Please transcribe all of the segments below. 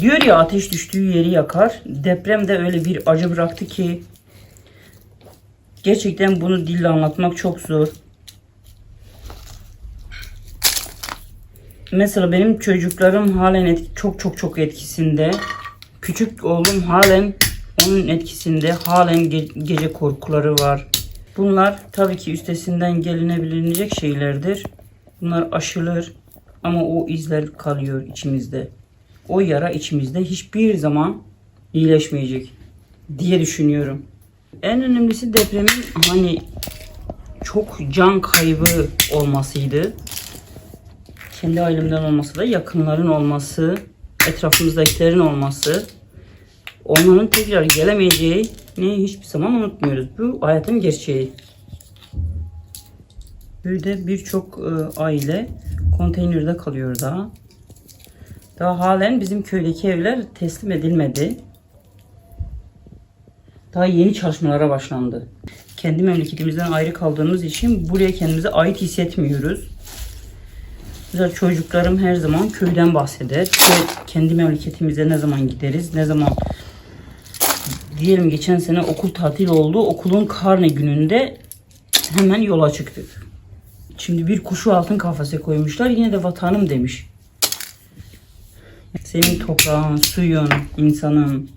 Diyor ya ateş düştüğü yeri yakar. Deprem de öyle bir acı bıraktı ki gerçekten bunu dille anlatmak çok zor. Mesela benim çocuklarım halen etki- çok çok çok etkisinde. Küçük oğlum halen onun etkisinde. Halen ge- gece korkuları var. Bunlar tabii ki üstesinden gelinebilecek şeylerdir. Bunlar aşılır ama o izler kalıyor içimizde. O yara içimizde hiçbir zaman iyileşmeyecek diye düşünüyorum. En önemlisi depremin hani çok can kaybı olmasıydı kendi ailemden olması da yakınların olması, etrafımızdakilerin olması, onların tekrar gelemeyeceğini hiçbir zaman unutmuyoruz. Bu hayatın gerçeği. Böyle birçok e, aile konteynerde kalıyor daha. Daha halen bizim köydeki evler teslim edilmedi. Daha yeni çalışmalara başlandı. Kendi memleketimizden ayrı kaldığımız için buraya kendimize ait hissetmiyoruz. Güzel çocuklarım her zaman köyden bahseder. Köy, kendi memleketimize ne zaman gideriz, ne zaman diyelim geçen sene okul tatil oldu. Okulun karne gününde hemen yola çıktık. Şimdi bir kuşu altın kafese koymuşlar. Yine de vatanım demiş. Senin toprağın, suyun, insanın.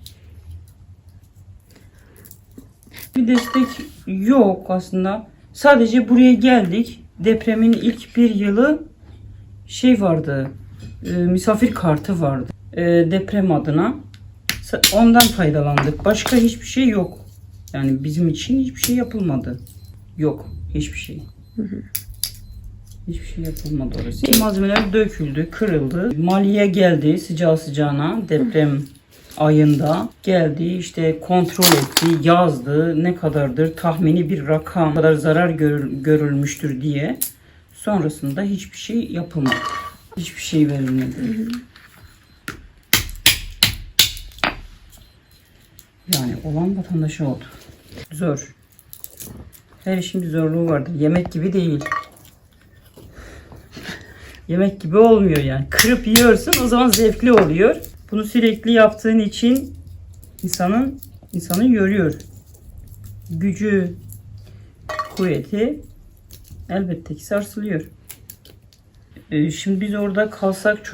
Bir destek yok aslında. Sadece buraya geldik. Depremin ilk bir yılı şey vardı. e, misafir kartı vardı. E, deprem adına. Ondan faydalandık. Başka hiçbir şey yok. Yani bizim için hiçbir şey yapılmadı. Yok. Hiçbir şey. Hiçbir şey yapılmadı orası. Malzemeler döküldü, kırıldı. Maliye geldi sıcağı sıcağına deprem ayında geldi işte kontrol etti, yazdı ne kadardır tahmini bir rakam kadar zarar görül- görülmüştür diye. Sonrasında hiçbir şey yapılmadı. Hiçbir şey verilmedi. Yani olan vatandaşa oldu. Zor. Her işin bir zorluğu vardır. Yemek gibi değil. Yemek gibi olmuyor yani. Kırıp yiyorsun o zaman zevkli oluyor. Bunu sürekli yaptığın için insanın insanı yoruyor. Gücü, kuvveti elbette ki sarsılıyor. Ee, şimdi biz orada kalsak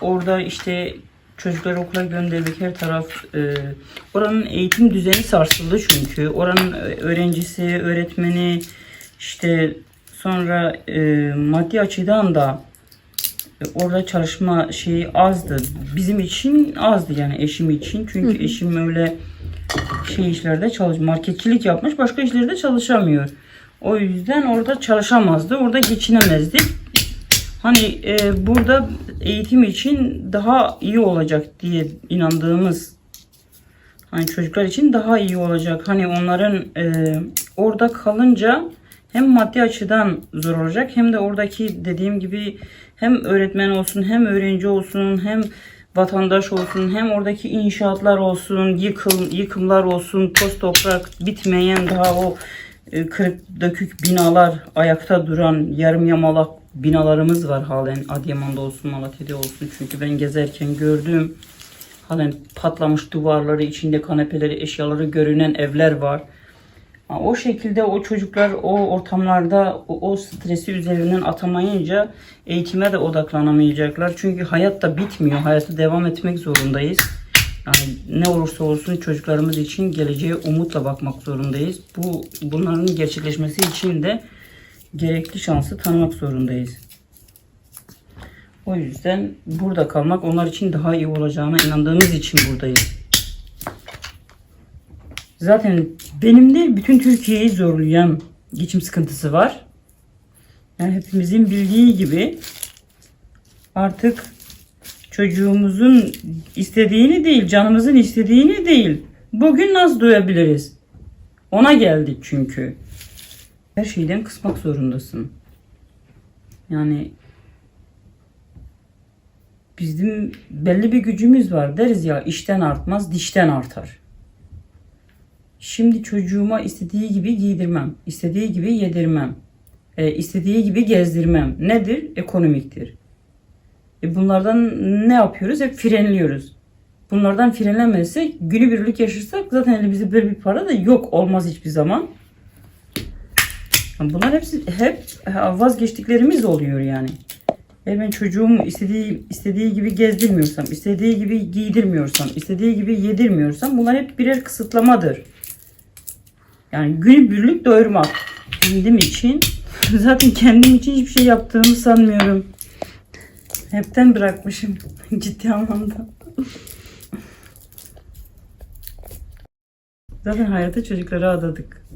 orada işte çocukları okula gönderdik her taraf e, oranın eğitim düzeni sarsıldı çünkü oranın öğrencisi öğretmeni işte sonra e, maddi açıdan da e, orada çalışma şeyi azdı bizim için azdı yani eşim için çünkü eşim öyle şey işlerde çalış marketçilik yapmış başka işlerde çalışamıyor. O yüzden orada çalışamazdı. Orada geçinemezdik. Hani e, burada eğitim için daha iyi olacak diye inandığımız hani çocuklar için daha iyi olacak. Hani onların e, orada kalınca hem maddi açıdan zor olacak hem de oradaki dediğim gibi hem öğretmen olsun hem öğrenci olsun hem vatandaş olsun hem oradaki inşaatlar olsun yıkım, yıkımlar olsun toz toprak bitmeyen daha o e, kırık dökük binalar ayakta duran yarım yamalak binalarımız var halen. Adıyaman'da olsun Malatya'da olsun. Çünkü ben gezerken gördüm. Halen patlamış duvarları içinde kanepeleri eşyaları görünen evler var. O şekilde o çocuklar o ortamlarda o, o stresi üzerinden atamayınca eğitime de odaklanamayacaklar. Çünkü hayat da bitmiyor. Hayata devam etmek zorundayız. Yani ne olursa olsun çocuklarımız için geleceğe umutla bakmak zorundayız. Bu bunların gerçekleşmesi için de gerekli şansı tanımak zorundayız. O yüzden burada kalmak onlar için daha iyi olacağına inandığımız için buradayız. Zaten benim de bütün Türkiye'yi zorlayan geçim sıkıntısı var. Yani hepimizin bildiği gibi artık çocuğumuzun istediğini değil, canımızın istediğini değil. Bugün nasıl doyabiliriz? Ona geldik çünkü. Her şeyden kısmak zorundasın. Yani bizim belli bir gücümüz var deriz ya işten artmaz dişten artar. Şimdi çocuğuma istediği gibi giydirmem, istediği gibi yedirmem, e, istediği gibi gezdirmem. Nedir? Ekonomiktir. E bunlardan ne yapıyoruz? Hep frenliyoruz. bunlardan frenlemezsek, günübirlik yaşarsak zaten elimizde böyle bir para da yok olmaz hiçbir zaman. Bunlar hepsi hep vazgeçtiklerimiz oluyor yani. Eğer ben çocuğumu istediği istediği gibi gezdirmiyorsam, istediği gibi giydirmiyorsam, istediği gibi yedirmiyorsam bunlar hep birer kısıtlamadır. Yani günübirlik doyurmak kendim için zaten kendim için hiçbir şey yaptığımı sanmıyorum. Hepten bırakmışım ciddi anlamda. Zaten hayata çocuklara adadık.